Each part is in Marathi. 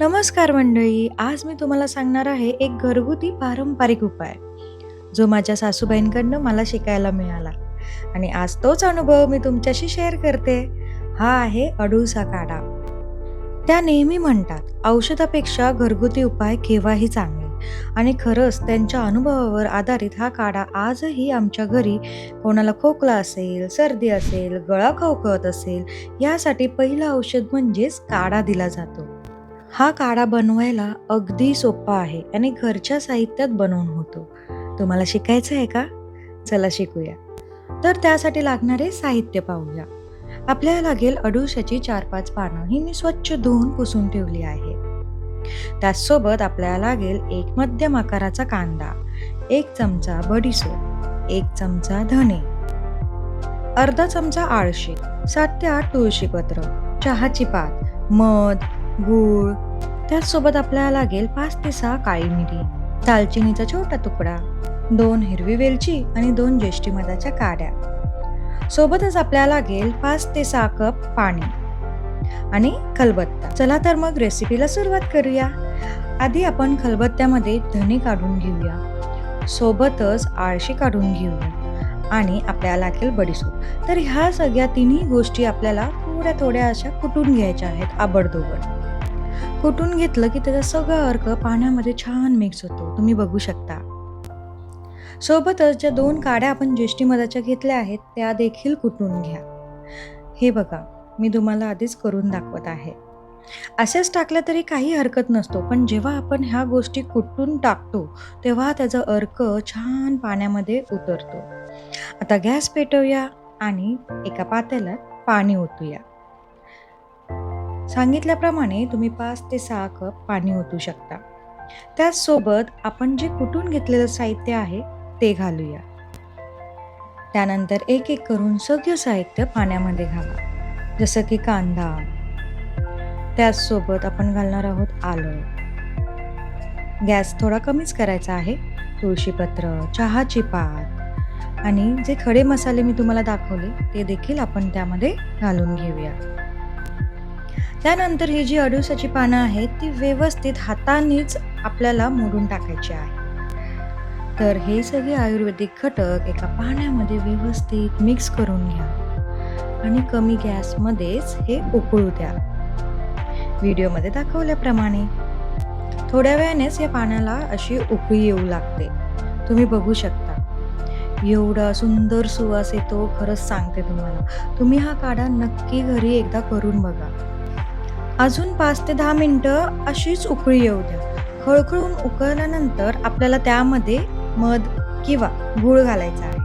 नमस्कार मंडळी आज मी तुम्हाला सांगणार आहे एक घरगुती पारंपरिक उपाय जो माझ्या सासूबाईंकडनं मला शिकायला मिळाला. आणि आज तोच अनुभव मी तुमच्याशी शेअर करते. हा आहे अडूळसा काढा. त्या नेहमी म्हणतात औषधापेक्षा घरगुती उपाय केव्हाही चांगले. आणि खरंच त्यांच्या अनुभवावर आधारित हा काढा आजही आमच्या घरी कोणाला खोकला असेल सर्दी असेल गळा खवखवत असेल यासाठी पहिलं औषध म्हणजेच काढा दिला जातो. हा काढा बनवायला अगदी सोपा आहे आणि घरच्या साहित्यात बनवून होतो. तुम्हाला शिकायचं आहे का? चला शिकूया. तर त्यासाठी लागणारे साहित्य पाहूया. आपल्याला लागेल अडुशाची चार पाच पानं. ही मी स्वच्छ धुवून पुसून ठेवली आहे. त्याचसोबत आपल्याला लागेल एक मध्यम आकाराचा कांदा एक चमचा बडीसोप एक चमचा धने अर्धा चमचा आळशी सात ते आठ तुळशीपत्र चहाची पात मध गूळ. त्याचसोबत आपल्याला लागेल पाच ते सहा काळी मिरी दालचिनीचा छोटा तुकडा दोन हिरवी वेलची आणि दोन ज्येष्ठी मधाच्या काड्या. सोबतच आपल्याला लागेल पाच ते सहा कप पाणी आणि खलबत्ता. चला तर मग रेसिपीला सुरुवात करूया. आधी आपण खलबत्त्यामध्ये धने काढून घेऊया. सोबतच आळशी काढून घेऊया. आणि आपल्याला लागेल बडीसूप तर ह्या सगळ्या तिन्ही गोष्टी आपल्याला थोड्या थोड्या अशा कुटून घ्यायच्या आहेत आबडदोबड कुटून घेतलं की त्याचा सगळा अर्क पाण्यामध्ये छान मिक्स होतो. तुम्ही बघू शकता. सोबतच ज्या दोन काड्या आपण ज्येष्ठी मधाच्या घेतल्या आहेत त्या देखील कुटून घ्या. हे बघा मी तुम्हाला आधीच करून दाखवत आहे. असेच टाकलं तरी काही हरकत नसतो पण जेव्हा आपण ह्या गोष्टी कुटून टाकतो तेव्हा त्याचा अर्क छान पाण्यामध्ये उतरतो. आता गॅस पेटवूया आणि एका पातेल्यात पाणी ओतूया. सांगितल्याप्रमाणे तुम्ही पाच ते सहा कप पाणी ओतू शकता. त्याचसोबत आपण जे कुटून घेतलेलं साहित्य आहे ते घालूया. त्यानंतर एक एक करून सगळं साहित्य पाण्यामध्ये घाला. जसं की कांदा. त्याचसोबत आपण घालणार आहोत आलं. गॅस थोडा कमीच करायचा आहे. तुळशीपत्र चहाची पात आणि जे खडे मसाले मी तुम्हाला दाखवले ते देखील आपण त्यामध्ये घालून घेऊया. त्यानंतर ही जी अडुसाची पानं आहेत ती व्यवस्थित हातानेच आपल्याला मोडून टाकायची आहे. तर हे सगळे आयुर्वेदिक घटक एका पाण्यामध्ये व्यवस्थित मिक्स करून घ्या. आणि कमी गॅसमध्येच हे उकळू द्या. व्हिडिओमध्ये दाखवल्याप्रमाणे. थोड्या वेळानेच या पाण्याला अशी उकळी येऊ लागते. तुम्ही बघू शकता. एवढा सुंदर सुवास येतो खरंच सांगते तुम्हाला. तुम्ही हा काढा नक्की घरी एकदा करून बघा. अजून पाच ते दहा मिनटं अशीच उकळी येऊ द्या. खळखळून उकळल्यानंतर आपल्याला त्यामध्ये मध किंवा गूळ घालायचा आहे.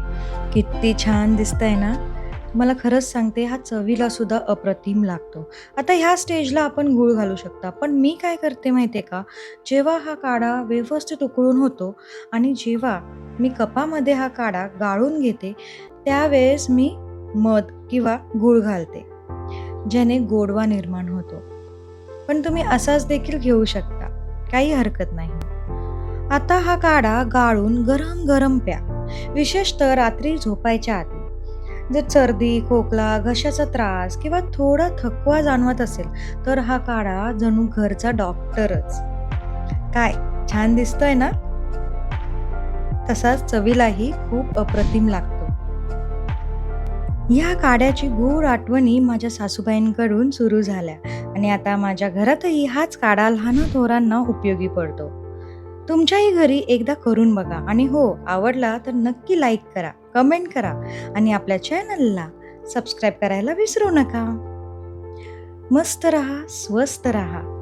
किती छान दिसतंय ना? मला खरंच सांगते हा चवीला सुद्धा अप्रतिम लागतो. आता ह्या स्टेजला आपण गूळ घालू शकता पण मी काय करते माहिती आहे का? जेव्हा हा काढा व्यवस्थित उकळून होतो आणि जेव्हा मी कपामध्ये हा काढा गाळून घेते त्यावेळेस मी मध किंवा गूळ घालते ज्याने गोडवा निर्माण होतो. पण तुम्ही असाच देखील घेऊ शकता. काही हरकत नाही. आता हा काढा गाळून गरम गरम प्या. विशेषतः रात्री झोपायच्या आधी. जर सर्दी खोकला घशाचा त्रास किंवा थोडा थकवा जाणवत असेल तर हा काढा जणू घरचा डॉक्टरच. काय? छान दिसतोय ना? तसाच चवीलाही खूप अप्रतिम लागतो. या काड्याची गोड आठवणी माझ्या सासूबाईंकडून सुरू झाल्या आणि आता माझ्या घरातही हाच काढा लहान थोरांना उपयोगी पडतो. तुमच्याही घरी एकदा करून बघा आणि हो आवडला तर नक्की लाईक करा कमेंट करा आणि आपल्या चॅनलला सबस्क्राईब करायला विसरू नका. मस्त रहा स्वस्त रहा.